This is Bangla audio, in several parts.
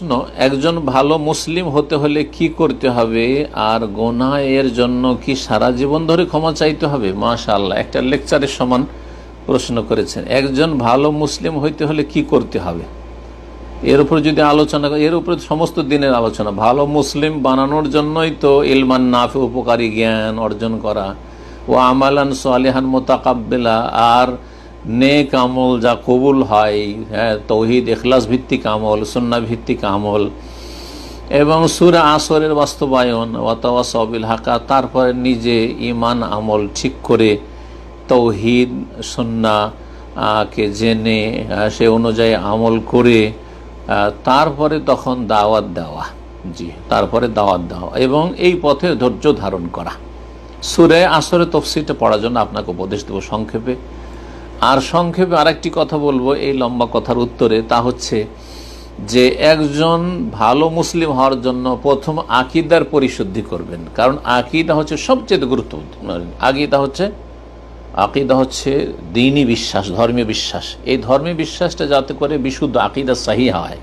প্রশ্ন একজন ভালো মুসলিম হতে হলে কি করতে হবে? আর গোনা এর জন্য কি সারা জীবন ধরে ক্ষমা চাইতে হবে? মাশাআল্লাহ, একটা লেকচারের সমান প্রশ্ন করেছেন। একজন ভালো মুসলিম হইতে হলে কি করতে হবে? এর উপর যদি আলোচনা এর উপরে সমস্ত দিনের আলোচনা। ভালো মুসলিম বানানোর জন্যই তো ইলমান নাফে, উপকারী জ্ঞান অর্জন করা। ও আমালান সালিহান মোতাকাব্বেলা। আর নেক আমল যা কবুল হয় হ্যাঁ তৌহিদ এখলাস ভিত্তিক আমল সুন্না ভিত্তিক আমল, এবং সুরা আসরের বাস্তবায়ন অথবা সবিল হাকা, তারপরে নিজে ইমান আমল ঠিক করে তৌহিদ সুন্না কে জেনে সে অনুযায়ী আমল করে তারপরে তখন দাওয়াত দেওয়া, জি, তারপরে দাওয়াত দেওয়া, এবং এই পথে ধৈর্য ধারণ করা। সুরে আসরে তফসিলটা পড়ার জন্য আপনাকে উপদেশ দেবো সংক্ষেপে। আর সংক্ষেপে আরেকটি কথা বলব, এই লম্বা কথার উত্তরে, তা হচ্ছে যে একজন ভালো মুসলিম হওয়ার জন্য প্রথম আকিদার পরিশুদ্ধি করবেন। কারণ আকিদা হচ্ছে সবচেয়ে গুরুত্বপূর্ণ আকিদা হচ্ছে আকিদা হচ্ছে দিনই বিশ্বাস, ধর্মীয় বিশ্বাস। এই ধর্মীয় বিশ্বাসটা যাতে করে বিশুদ্ধ আকিদা সাহি হয়।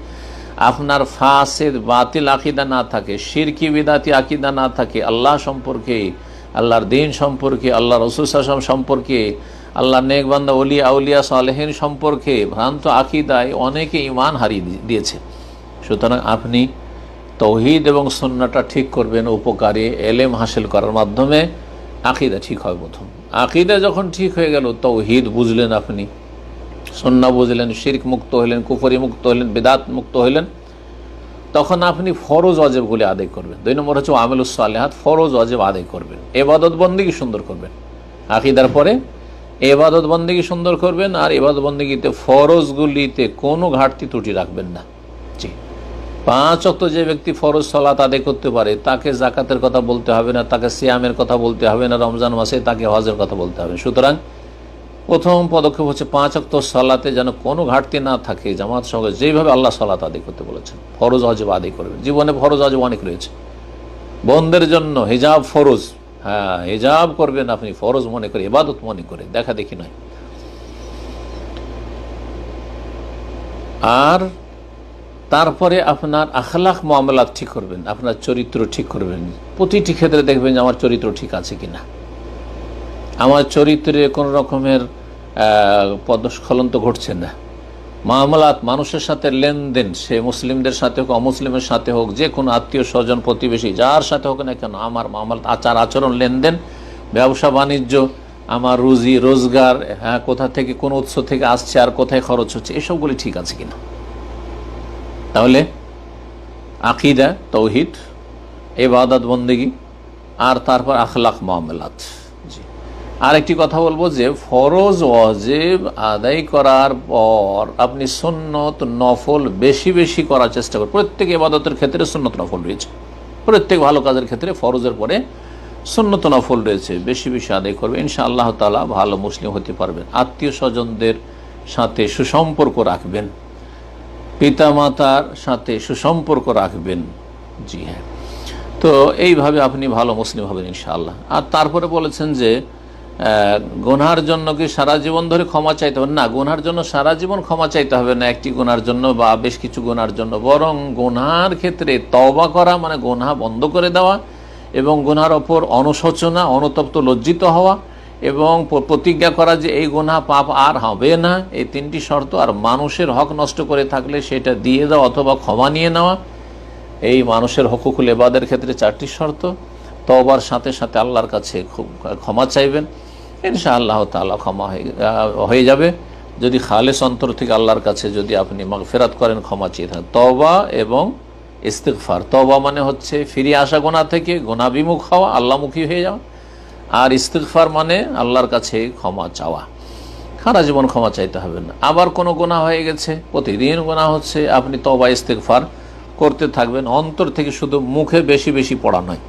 আপনার ফাসেদ, বাতিল আকিদা না থাকে, শিরকি, বিদাতি আকিদা না থাকে, আল্লাহ সম্পর্কে, আল্লাহর দিন সম্পর্কে, আল্লাহ রসুল সম্পর্কে আল্লাহ নেকবান্দা অলিয়া আউলিয়া, সালেহিন সম্পর্কে ভ্রান্ত আকিদায় অনেকে ইমান হারিয়ে দিয়েছে। সুতরাং আপনি তৌহিদ এবং সন্নাটা ঠিক করবেন, উপকারে এলেম হাসিল করার মাধ্যমে আকিদা ঠিক হয় প্রথম। আকিদা যখন ঠিক হয়ে গেল, তৌহিদ বুঝলেন আপনি সন্না বুঝলেন, শির্ক মুক্ত হলেন, কুফরি মুক্ত হলেন, বেদাত মুক্ত হলেন, তখন আপনি ফরজ অজেবগুলি আদায় করবেন। দুই নম্বর হচ্ছে আমিলুস আলেহাত ফরজ অজেব আদায় করবেন, এবাদত বন্দিগি সুন্দর করবেন। আকিদার পরে এবাদত বন্দিগি সুন্দর করবেন আর এবাদত বন্দিগিতে ফরজগুলিতে কোনো ঘাটতি ত্রুটি রাখবেন না। জি। পাঁচ অক্ত যে ব্যক্তি ফরজ সলাত আদায় করতে পারে, তাকে জাকাতের কথা বলতে হবে না, তাকে সিয়ামের কথা বলতে হবে না, রমজান মাসে তাকে হজের কথা বলতে হবে। সুতরাং প্রথম পদক্ষেপ হচ্ছে পাঁচ অক্ত সলাতে যেন কোনো ঘাটতি না থাকে, জামাত সঙ্গে যেভাবে আল্লাহ সলাত আদায় করতে বলেছেন, ফরজ অজেব আদায় করবেন। জীবনে ফরজ হজব অনেক রয়েছে। বন্ধের জন্য হিজাব ফরজ হ্যাঁ হিজাব করবেন আপনি, ফরজ মনে করে, ইবাদত মনে করে, দেখা দেখি নয়। আর তারপরে আপনার আখলাখ মামলাত ঠিক করবেন, আপনার চরিত্র ঠিক করবেন। প্রতিটি ক্ষেত্রে দেখবেন যে আমার চরিত্র ঠিক আছে কিনা। আমার চরিত্রে কোনো রকমের পদস্খলন তো ঘটছে না। মামলাত মানুষের সাথে লেনদেন, সে মুসলিমদের সাথে হোক, অমুসলিমের সাথে হোক, যে কোনো আত্মীয় স্বজন, প্রতিবেশী, যার সাথে হোক না কেন, আমার মামলাত আচার আচরণ, লেনদেন, ব্যবসা, বাণিজ্য, আমার রুজি, রোজগার হ্যাঁ কোথা থেকে, কোন উৎস থেকে আসছে আর কোথায় খরচ হচ্ছে, এসবগুলি ঠিক আছে কিনা? তাহলে আকিদা, তৌহিদ, এবাদত, বন্দেগী, আর তারপর আখলাক মামলাত। জি আরেকটি কথা বলব যে ফরজ ওয়াজেব আদায় করার পর আপনি সুন্নত নফল বেশি বেশি করার চেষ্টা করুন। প্রত্যেক এবাদতের ক্ষেত্রে সুন্নত নফল রয়েছে। প্রত্যেক ভালো কাজের ক্ষেত্রে ফরজের পরে সুন্নত নফল রয়েছে। বেশি বেশি আদায় করবে। ইনশা আল্লাহ তালা ভালো মুসলিম হতে পারবেন। আত্মীয় স্বজনদের সাথে সুসম্পর্ক রাখবেন। পিতামাতার সাথে সুসম্পর্ক রাখবেন। জি হ্যাঁ। তো এইভাবে আপনি ভালো মুসলিম হবেন ইনশাআল্লাহ। আর তারপরে বলেছেন যে আহ, গুনহার জন্য কি সারা জীবন ধরে ক্ষমা চাইতে হবে? না গুনহার জন্য সারা জীবন ক্ষমা চাইতে হবে না একটি গুনার জন্য বা বেশ কিছু গুনার জন্য। বরং গুনহার ক্ষেত্রে তওবা করা মানে গুনহা বন্ধ করে দেওয়া এবং গুনার ওপর অনুশোচনা অনুতপ্ত লজ্জিত হওয়া এবং প্রতিজ্ঞা করা যে এই গুনাহ পাপ আর হবে না। এই তিনটি শর্ত আর মানুষের হক নষ্ট করে থাকলে সেটা দিয়ে দেওয়া অথবা ক্ষমা নিয়ে নেওয়া এই মানুষের হকুকুল এবাদের ক্ষেত্রে চারটি শর্ত। তবার সাথে সাথে আল্লাহর কাছে খুব ক্ষমা চাইবেন। ইনশা আল্লাহ তালা ক্ষমা হয়ে যাবে। যদি খালেস অন্তর থেকে আল্লাহর কাছে যদি আপনি ফেরাত করেন, ক্ষমা চেয়ে থাকেন তবা এবং ইস্তেকফার তবা মানে হচ্ছে ফিরে আসা গোনা থেকে গোনাবিমুখ হওয়া, আল্লাহমুখী হয়ে যাওয়া। আর ইস্তেকফার মানে আল্লাহর কাছে ক্ষমা চাওয়া। সারা জীবন ক্ষমা চাইতে হবে না। আবার কোনো গোনা হয়ে গেছে, প্রতিদিন গোনা হচ্ছে, আপনি তবা ইস্তেকফার করতে থাকবেন। অন্তর থেকে শুধু মুখে বেশি বেশি পড়া নয়।